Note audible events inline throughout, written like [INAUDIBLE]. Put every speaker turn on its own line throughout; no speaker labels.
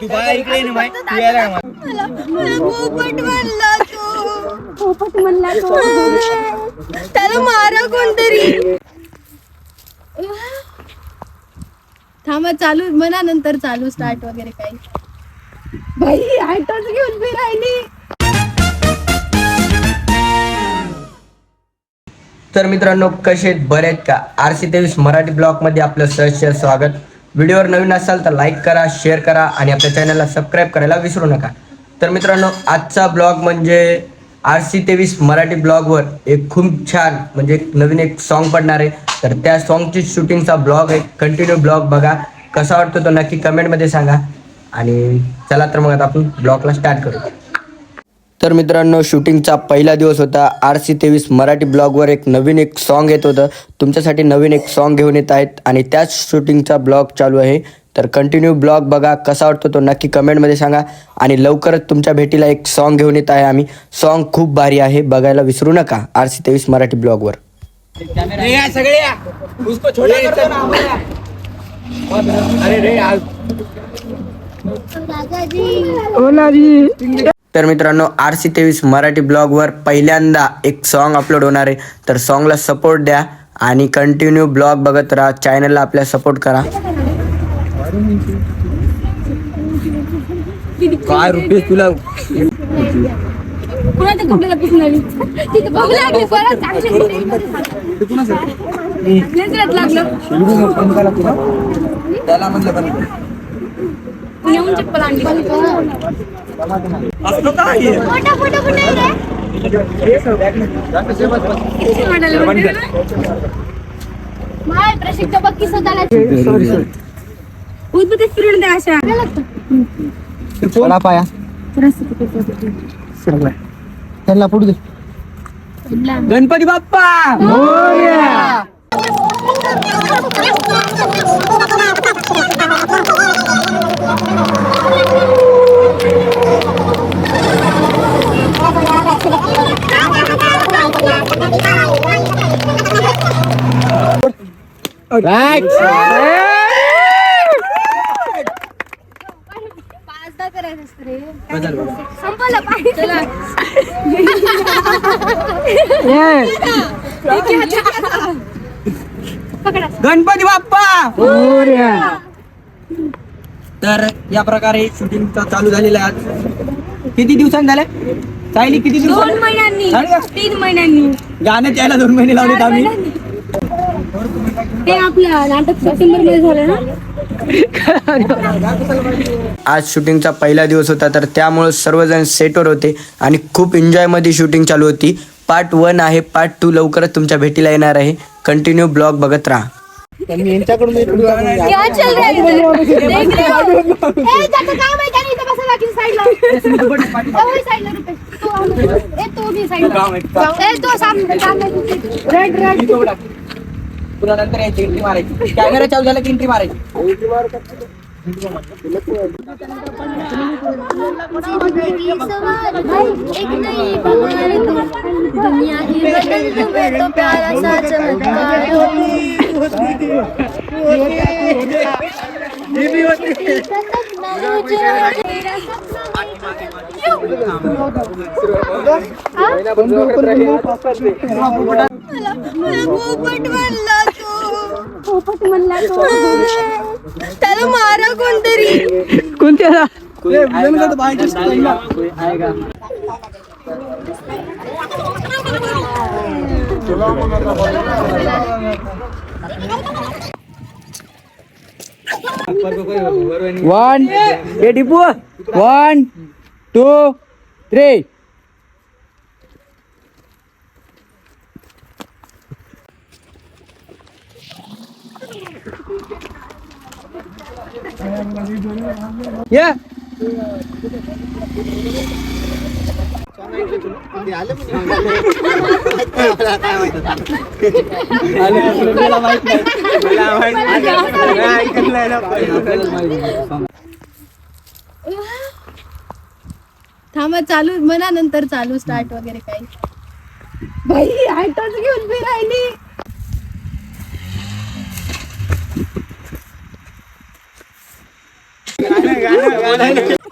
तू bye इकडे ना bye तू यायला का?
मला मला पोपट म्हणला तो.
पोपट म्हणला तो.
त्याला मारा कोणतरी. थांबा चालू म्हणा नंतर चालू स्टार्ट वगैरे काही. बाई आयटच घेऊन मी
तर मित्रांनो कसे आहेत? बरे आहेत का? आर सी तेवीस मराठी ब्लॉगमध्ये आपलं सहज स्वागत. व्हिडिओवर नवीन असाल तर लाईक करा शेअर करा आणि आपल्या चॅनलला सबस्क्राईब करायला विसरू नका. तर मित्रांनो आजचा ब्लॉग म्हणजे आर सी तेवीस मराठी ब्लॉगवर एक खूप छान म्हणजे एक नवीन एक सॉन्ग पडणार आहे. तर त्या सॉन्गची शूटिंगचा ब्लॉग आहे. कंटिन्यू ब्लॉग बघा. कसा वाटतो तो नक्की कमेंटमध्ये सांगा. आणि चला तर मग आता आपण ब्लॉगला स्टार्ट करू तर मित्रांनो शूटिंगचा पहिला दिवस होता. आर सी तेवीस मराठी ब्लॉगवर एक नवीन एक सॉन्ग येत होतं. तुमच्यासाठी नवीन एक सॉन्ग घेऊन येत आहेत आणि त्याच शूटिंगचा ब्लॉग चालू आहे. तर कंटिन्यू ब्लॉग बघा कसा वाटतो तो नक्की कमेंटमध्ये सांगा. आणि लवकरच तुमच्या भेटीला एक सॉन्ग घेऊन येत आहे आम्ही. सॉन्ग खूप भारी आहे बघायला विसरू नका आर सी तेवीस मराठी ब्लॉगवर.
अरे रे आज.
तर मित्रांनो आर सी तेवीस मराठी ब्लॉगवर पहिल्यांदा एक सॉन्ग अपलोड होणार आहे. तर सॉन्गला सपोर्ट द्या आणि कंटिन्यू ब्लॉग बघत राहा. चॅनलला आपल्या सपोर्ट करा.
काय रुपये तुला?
लागली
त्याला
पुण्याहून चप्पल आणली.
असलं काय आहे?
मोठा फोटो कुठे? माय
फिरून द्या अशा.
मला पाया. त्यांना पुढे दे. गणपती बाप्पा!
पाचदा [LAUGHS] करायचं असतं रे संपलं पाणी चला
गणपती बाप्पा तर या प्रकारे शूटिंग चालू झालेलं आहे आज. किती दिवसांनी झाले? सायली किती
दोन
दिवसांनी
महिन्यांनी? तीन महिन्यांनी.
गाण्यात यायला दोन महिने लावलेत आम्ही.
ते आपलं नाटक सप्टेंबरमध्ये झालं ना?
आज शूटिंगचा पहिला दिवस होता तर त्यामुळे सर्वजण सेटवर होते आणि खूप एन्जॉयमध्ये शूटिंग चालू होती. पार्ट वन आहे पार्ट टू लवकरच तुमच्या भेटीला येणार आहे. कंटिन्यू ब्लॉग बघत राहा.
त्यांनी यांच्याकडून एक घ्या.
क्या चल रहा है इधर? देख रहे हो? ए, ज्याचं काम आहे त्याने इथं बसा बाकी साईडला ए, वही साईडला रुपये. तू ए, तू बी साईडला. ए, तो सामने सामने. रेड रेड
नंतर यायची एंट्री मारायची कॅमेरा चालू झाला की एंट्री मारायची
एक नई दुनिया ही बदल तो प्यारा सा चमत्कार पोपट म्हणला तो
पोपट म्हणला तो
त्याला मारा कोणतरी
वन ए डिपू वन टू थ्री या
थांबा चालू म्हणा नंतर चालू स्टार्ट वगैरे काही. बाई आयटच घेऊन मी राहिली. सांगते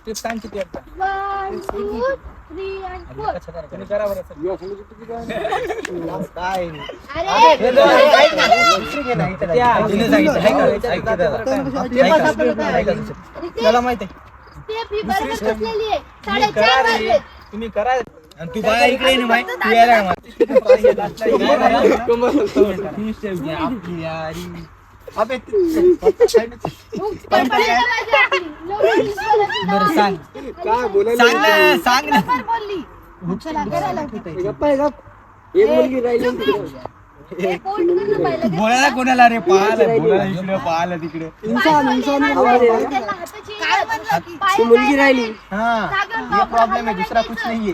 स्टेप सांग किती
फोर
तुम्ही करा बरं सर. काय?
अरे
त्या आजीने सांगितलं. ऐका, आहे.
ही आहे.
तुम्ही करा रे. तुम्ही करा आणि तू बाळा इकडे ये ना माहिती तू यायला का? ही. अबे, बरं सांग. सांग ना. सांग ना
एक कर ना पहिलं.
बोलायला कोणाला रे? पाहायला बोलायला इकडे पाहायला तिकडे.
हाताची पाय
मुलगी राहिली
हा हे
बाबा
प्रॉब्लेम आहे दुसरा. कुछ नाहीये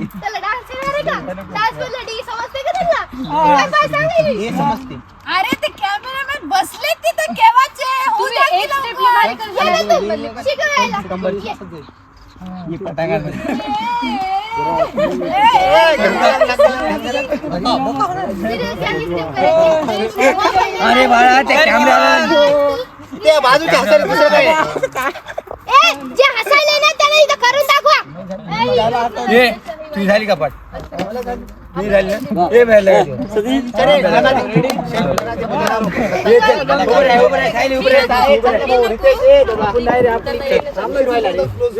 हे समजते.
अरे ते कॅमेरामॅन बसले तिथे केव्हाचे होऊ द्या.
हे अरे बाळा त्या कॅमेरा त्या बाजूच्या हसायला दुसरं काय
ए जे हसायले ना त्याला इथं करून दाखवा
झाली का पाठ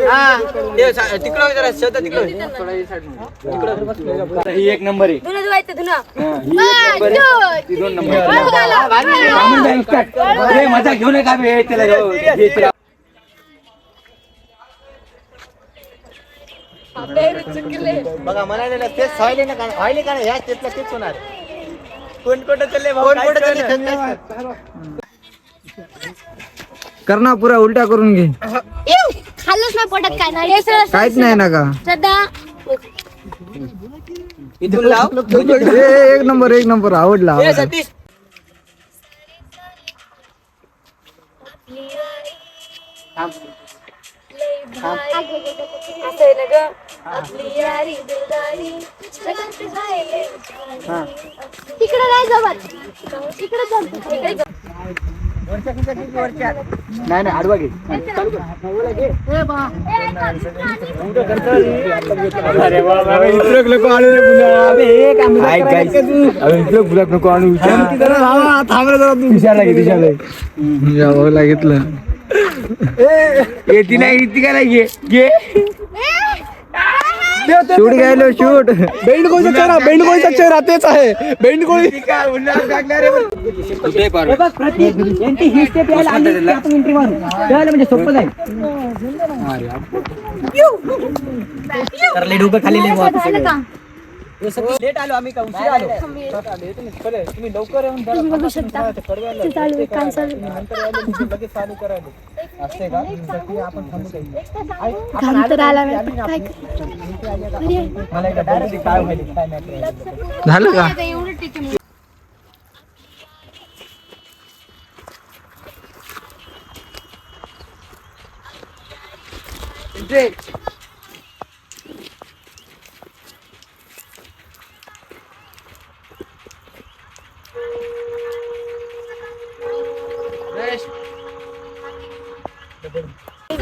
हा. ही एक नंबर आहे. हा, ही दोन नंबर मजा घेऊ नका बे, हे त्याला
बघा म्हणाले तेच व्हायले ना का व्हायले का ह्या स्टेपला तेच होणार. कोण कोण चालले कोण कोण चालले
कर ना पुरा उलटा करून घे.
खाल्लंच नाही पोटात काय नाही.
काहीच नाही ना का?
सध्या
इथून लाव. [LAUGHS]
ए, एक नंबर एक नंबर. आवडला आवडला.
सतीश.
असं आहे ना ग? आपली यारी दिलदारी जगत राहिले.
तिकडे नाही जमत तिकडे जमत
इकडे जा.
नाही नाही आडवा घे नको आणू रे मुलं. ऐक, guys. अबे, इकडं गुलाब नको आणू दिशाला घे दिशाला घे.
यावं लागितलं
येती नाही येती का नाही घे घे
शूट घ्यायलो शूट.
बेंडकोळीचा चेहरा बेंडकोळीचा चेहरा तेच आहे. बेंडकोळी
टाकणार रे बरं. लेट आलो आम्ही का उशीर आलो. तुम्ही लवकर येऊन जरा
बघू शकता. ते चालू आहे काय चालू. आहे.
नंतर आले की लगेच चालू करायला. असते का? त्यासाठी आपण थांबू काही.
घाम तर आला नाही, पण काय करायचं? घरी आहे.
मला एकदा बघू दे काय व्हायले, काय नाही करायचं.
झालं का?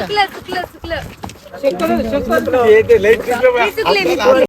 चुकलं चुकलं चुकलं. चुकलं चुकलं.